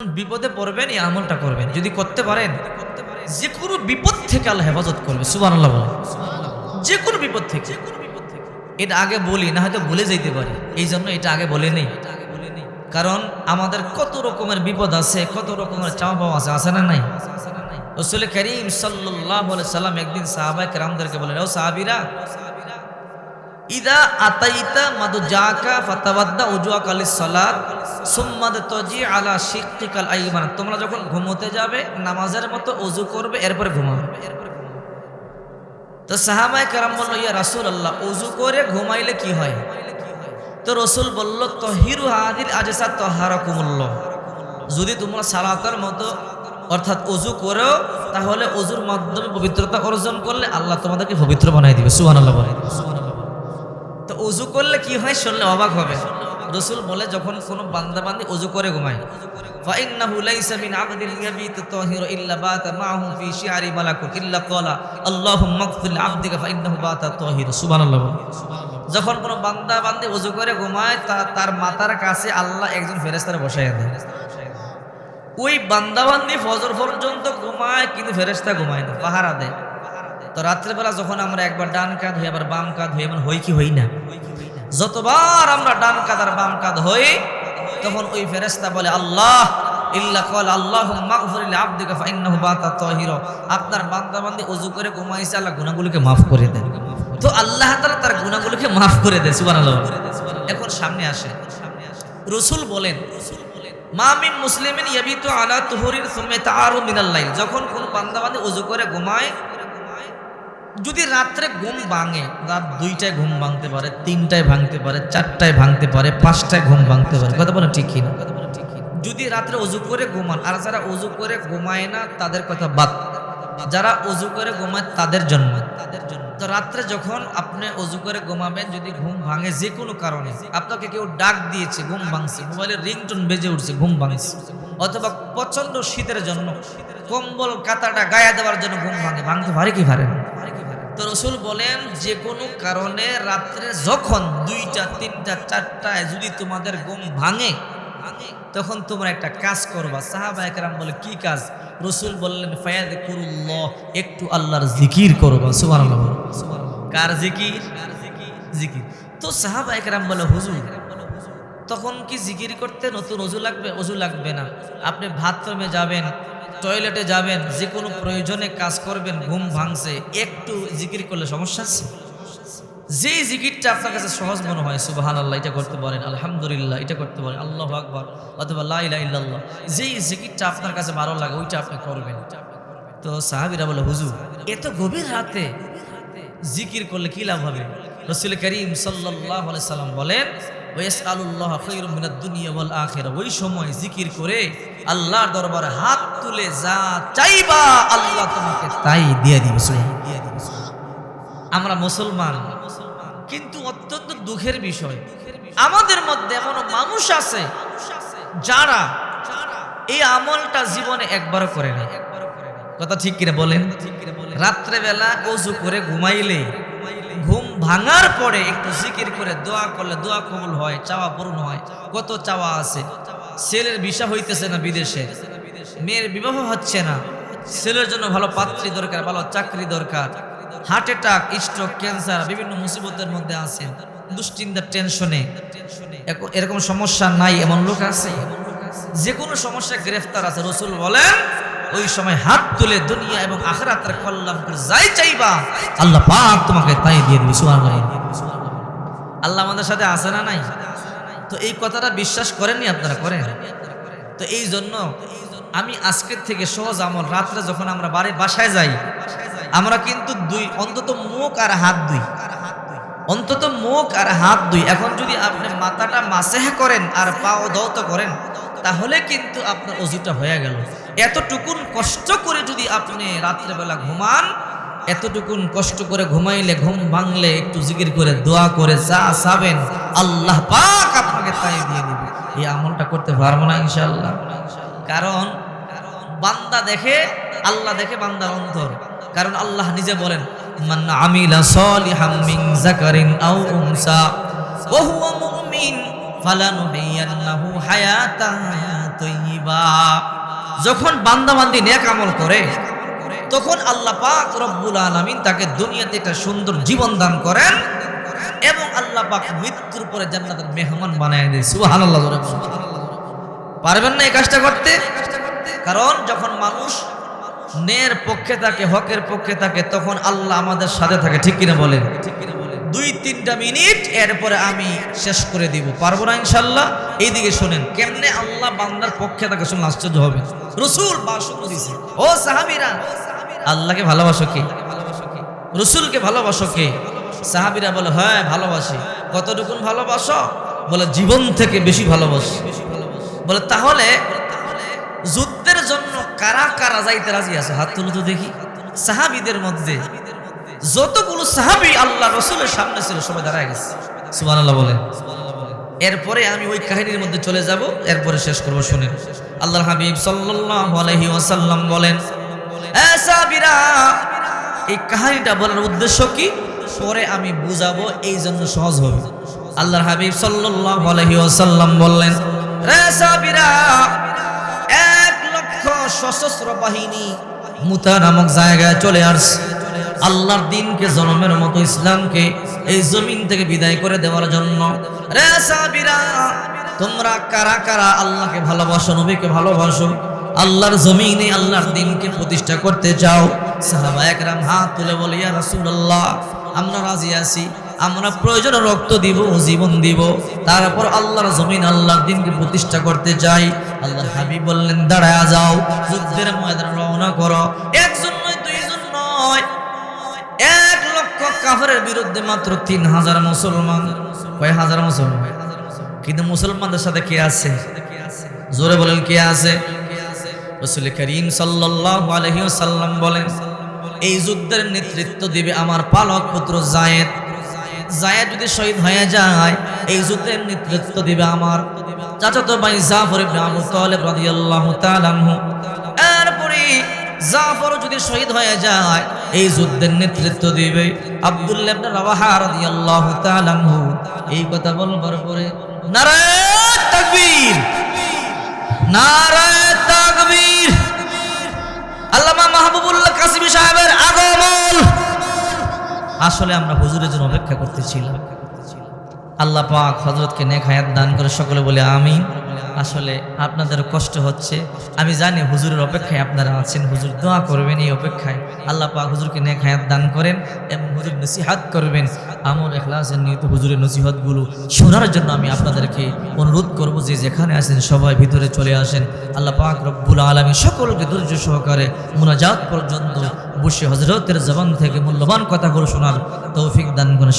বিপদে পড়বেন, এই আমলটা করবেন। যদি করতে পারেন যে কোনো বিপদ থেকে আল্লাহ হেফাজত করবে। সুবান আল্লাহ বলে যে কোনো বিপদ থেকে। এটা আগে বলি, না হয়তো ভুলে যেতে পারি। এই জন্য এটা আগে বলে নেই। কারণ আমাদের কত রকমের বিপদ আছে, কত রকমের চাওয়া পাওয়া আছে আছে না নাই? রসুল করিম সাল্লাহ সাল্লাম একদিন সাহাবাই কেরামদেরকে বলেন ও সাহাবিরা ইদা আতাইতা মাদু জাকা ফাতাবাদ্দা উজুয়া সালাত সুম্মাদ তজি আলা শিক্তিকাল আইমান। তোমরা যখন ঘুমোতে যাবে, নামাজের মতো অজু করবে, এরপরে ঘুমাবে। তো সাহাবাই কারাম বলল, ইয়া রাসূল আল্লাহ অজু করে ঘুমাইলে কি হয়? তো রসুল বলল, তহিরু হাদিল আজসা তহারাকুমুল্লাহ। যদি তোমরা সালাতের মতো, অর্থাৎ অজু করেও, তাহলে অজুর মাধ্যমে পবিত্রতা অর্জন করলে আল্লাহ তোমাদেরকে পবিত্র বানাই দিবে। সুবহানাল্লাহ বলে। তো অজু করলে কি হয় শুনলে অবাক হবে রসুল বলে যখন কোনো বান্দা বান্দি অজু করে ঘুমায় فإنه ليس من عبد يبيت الطاهر إلا بات معه في شعر ملك إلا قال اللهم اغفر لعبدك فإنه بات الطاهر سبحان الله যখন কোনো বান্দা বান্দি অজু করে ঘুমায় তা- তার মাথার কাছে আল্লাহ একজন ফেরেস্তারা বসাইয়া দেয় ওই বান্দাবান্দি ফজর পর্যন্ত ঘুমায় কিন্তু ফেরেস্তা ঘুমায় না পাহারা দেয় তো রাত্রেবেলা যখন আমরা একবার ডান কাঁধ হই, আবার বাম কাঁধ হই, এমন হই কি হই না? যতবার আমরা ডান কাঁধ আর বাম কাঁধ হই, তখন ওই ফেরেস্তা বলে, আল্লাহ আপনার বান্দা বান্দি ওযু করে ঘুমাইছে, আল্লাহ গুনাহগুলোকে maaf করে দেন। তো আল্লাহ তাআলা তার গুনাহগুলোকে maaf করে দেন, সুবহানাল্লাহ। এখন সামনে আসে। রসুল বলেন মামিন মুসলিমিন ইয়াবিতু আলা তুহুরির সুম্মে তাআরু মিনাল লাইল। যখন কোন বান্দা বান্দী ওযু করে ঘুমায় যদি রাত্রে ঘুম ভাঙে, রাত দুইটায় ঘুম ভাঙতে পারে, তিনটায় ভাঙতে পারে, চারটায় ভাঙতে পারে, পাঁচটায় ঘুম ভাঙতে পারে, কথা বলেন ঠিক কিনা? যদি রাত্রে অজু করে ঘুমান, আর যারা অজু করে ঘুমায় না, তাদের কথা বাদ। যারা অজু করে ঘুমায়, তাদের জন্য। তাদের জন্য তো রাত্রে যখন আপনি অজু করে ঘুমাবেন, যদি ঘুম ভাঙে যে কোনো কারণে, আপনাকে কেউ ডাক দিয়েছে, ঘুম ভাঙছে মোবাইলের রিংটোন বেজে উঠছে, ঘুম ভাঙছে, অথবা প্রচণ্ড শীতের জন্য কম্বল, কাতাটা গায়ে দেওয়ার জন্য ঘুম ভাঙে, ভাঙতে পারে কি পারে না? তো রসুল বলেন, যে কোনো কারণে রাত্রে যখন দুইটা, তিনটা, চারটায় যদি তোমাদের ঘুম ভাঙে, তখন তোমরা একটা কাজ করবা। সাহাবা একরাম বলে, কি কাজ? রসুল বললেন ফায়াদ কুরুল্লাহ একটু আল্লাহর জিকির করবা। সুবহানাল্লাহ কার জিকির? জিকির। তো সাহাবা একরাম বলে, হুজুর, তখন কি জিকির করতে নতুন অজু লাগবে? অজু লাগবে না। আপনি বাথরুমে যাবেন টয়লেটে যাবেন, যে কোনো প্রয়োজনে কাজ করবেন, ঘুম ভাঙছে, একটু জিকির করলে সমস্যা আছে? যেই জিকিরটা আপনার কাছে সহজ মনে হয় সুবাহান আল্লাহ এটা করতে পারেন, আলহামদুলিল্লাহ, এটা করতে পারেন, আল্লাহ আকবর, অথবা যেই জিকিরটা আপনার কাছে ভালো লাগে, ওইটা আপনি করবেন। তো সাহাবিরা বলে, হুজুর, এত গভীর রাতে জিকির করলে কি লাভ হবে? রসুল করিম সাল্লাম বলেন, ওয়াসআলুল্লাহ খায়রুম মিনাদ দুনিয়া ওয়াল আখিরা, ওই সময় জিকির করে আল্লাহর দরবারে হাত তুলে যা চাইবা, আল্লাহ তোমাকে তাই দিয়ে দিবে আমরা মুসলমান, কিন্তু অত্যন্ত দুঃখের বিষয়। আমাদের মধ্যে এমন মানুষ আছে যারা এই আমলটা জীবনে একবারও করে না কথা ঠিক কিনা বলেন? রাত্রেবেলা অজু করে ঘুমাইলে, ঘুম ভাঙার পরে একটু জিকির করে দোয়া করলে দোয়া কবুল হয়, চাওয়া পূরণ হয়। কত চাওয়া আছে? ছেলের ভিসা হইতেছে না বিদেশে। মেয়ের বিবাহ হচ্ছে না। ছেলের জন্য ভালো পাত্রী দরকার, ভালো চাকরি দরকার। হার্ট অ্যাটাক স্ট্রোক ক্যান্সার বিভিন্ন মুসিবতের মধ্যে আছেন। দুশ্চিন্তার টেনশনে এরকম- সমস্যা নাই, এমন লোক আছে? যে কোনো সমস্যা গ্রেফতার আছে। রসুল বলেন, ওই সময় হাত তুলে দুনিয়া এবং আখরাতের কল্যাণ করে যাই চাইবা, আল্লাহ পাক তোমাকে তাই দিয়ে দিবি আল্লাহ আমাদের সাথে আছে না নাই? তো এই কথাটা বিশ্বাস করেননি আপনারা, করেন? তো এই জন্য আমি আজকের থেকে সহজ আমল, রাত্রে যখন আমরা বাড়ির বাসায় যাই, আমরা কিন্তু দুই, অন্তত মুখ আর হাত দুই অন্তত মুখ আর হাত দুই এখন যদি আপনি মাথাটা মাসেহ করেন আর পাও দৌত করেন, তাহলে কিন্তু আপনার অজুটা হয়ে গেল। এতটুকুন কষ্ট করে যদি আপনি রাত্রেবেলা ঘুমান, এতটুকুন কষ্ট করে ঘুমাইলে ঘুম ভাঙলে একটু জিকির করে দোয়া করে যা চাবেন, আল্লাহ পাক আপনাকে তাই দিয়ে দিবে। এই আমলটা করতে পারব না ইনশাআল্লাহ। কারণ বান্দা দেখে, আল্লাহ দেখে বান্দার অন্তর কারণ আল্লাহ নিজে বলেন যখন বান্দাবান্দি নেক আমল করে, তখন আল্লাহ পাক রব্বুল আলামিন তাকে দুনিয়াতে একটা সুন্দর জীবন দান করেন এবং আল্লাহ পাক মৃত্যুর পরে জান্নাতের মেহমান বানায় দেয়। সুবহানাল্লাহ বলুন। পারবেন না এই কাজটা করতে? কারণ যখন মানুষ নের পক্ষে থাকে, হকের পক্ষে থাকে, তখন আল্লাহ আমাদের সাথে থাকে, ঠিক কিনা বলেন? দুই তিনটা মিনিট, এরপরে আমি শেষ করে দিব। পারব না ইনশাল্লাহ এইদিকে শোনেন, কেমনে আল্লাহ বান্দার পক্ষে থাকে শুনলে আশ্চর্য হবে। রসুল ও সাহাবিরা, আল্লাহকে ভালোবাসো কে? রসুলকে ভালোবাসো কে? সাহাবিরা বলে হ্যাঁ ভালোবাসি। কতটুকুন ভালোবাসো? বলে, জীবন থেকে বেশি ভালোবাসি। বলে, তাহলে যুদ্ধের জন্য কারা কারা যাইতে রাজি আছে? হাত তুলো তো দেখি। সাহাবিদের মধ্যে যতগুলো সাহাবি আল্লাহ রসুলের সামনে ছিল, সবাই দাঁড়ায় গেছে। সুবান আল্লাহ বলে। এরপরে আমি ওই কাহিনীর মধ্যে চলে যাব, এরপরে শেষ করব, শুনেন। আল্লাহ হাবিব আলাইহি ওয়াসাল্লাম বলেন, "এ এই কাহিনীটা বলার উদ্দেশ্য কি? পরে আমি বুঝাবো এই জন্য সহজ হবে। আল্লাহর হাবিব সাল্লাল্লাহু আলাইহি ওয়াসাল্লাম বললেন এক লক্ষ সশস্ত্র বাহিনী মুতা নামক জায়গায় চলে আসছে। আল্লাহর দিনকে, জনমের মতো ইসলামকে এই জমিন থেকে বিদায় করে দেওয়ার জন্য। তোমরা কারা কারা আল্লাহকে ভালোবাসো, নবীকে ভালোবাসো? আল্লাহর জমিনে আল্লাহর দিনকে প্রতিষ্ঠা করতে চাও? সাহাবা একরাম হাত তুলে বলে, ইয়া রাসূলুল্লাহ, আমরা রাজি আছি। আমরা প্রয়োজনে রক্ত দিব, জীবন দিব। তারপর আল্লাহর জমিন, আল্লাহর দিনকে প্রতিষ্ঠা করতে চাই। আল্লাহর হাবিব বললেন, দাঁড়ায় যাও, যুদ্ধের ময়দানে রওনা করো। একজন নয়, দুইজন নয়, এক লক্ষ কাফেরের বিরুদ্ধে মাত্র তিন হাজার মুসলমান। কয় হাজার মুসলমান? কিন্তু মুসলমানদের সাথে কে আছে? জোরে বলেন, কে আছে? রসুল করিম সাল্লাল্লাহু আলাইহি ওয়াসাল্লাম বলেন, এই যুদ্ধের নেতৃত্ব দিবে আমার পালক পুত্র জায়েদ। জায়েদ যদি শহীদ হয়ে যায়, এই যুদ্ধের নেতৃত্ব দিবে আমার। চাচাতো ভাই জাফর ইবনে আবু তালিব রাদিয়াল্লাহু তাআলা আনহু। এরপরে জাফর যদি শহীদ হয়ে যায়, এই যুদ্ধের নেতৃত্ব দিবে আব্দুল্লাহ ইবনে রাওয়াহা রাদিয়াল্লাহু তাআলা আনহু। এই কথা বলবার পরে নারায়ে তাকবীর নারায়ে তাকবীর। আল্লামা মাহবুবুল্লাহ কাসিমি সাহেবের আগমন আসলে আমরা হুজুরের জন্য অপেক্ষা করতেছিলাম। আল্লাহ পাক হজরতকে নেক হায়াত দান করে সকলে বলে আমি আসলে আপনাদের কষ্ট হচ্ছে। আমি জানি হুজুরের অপেক্ষায় আপনারা আছেন। হুজুর দোয়া করবেন এই অপেক্ষায়। আল্লাহ পাক হুজুরকে নেক হায়াত দান করেন এবং হুজুর নসিহাত করবেন। আমর এখলাসের নিয়ত হুজুরের নসিহতগুলো শোনার জন্য আমি আপনাদেরকে অনুরোধ করব যে যেখানে আছেন সবাই ভিতরে চলে আসেন। আল্লাহ পাক রব্বুল আলমী সকলকে ধৈর্য সহকারে মুনাজাত পর্যন্ত বসে হজরতের জবান থেকে মূল্যবান কথাগুলো শোনার তৌফিক দান করেন।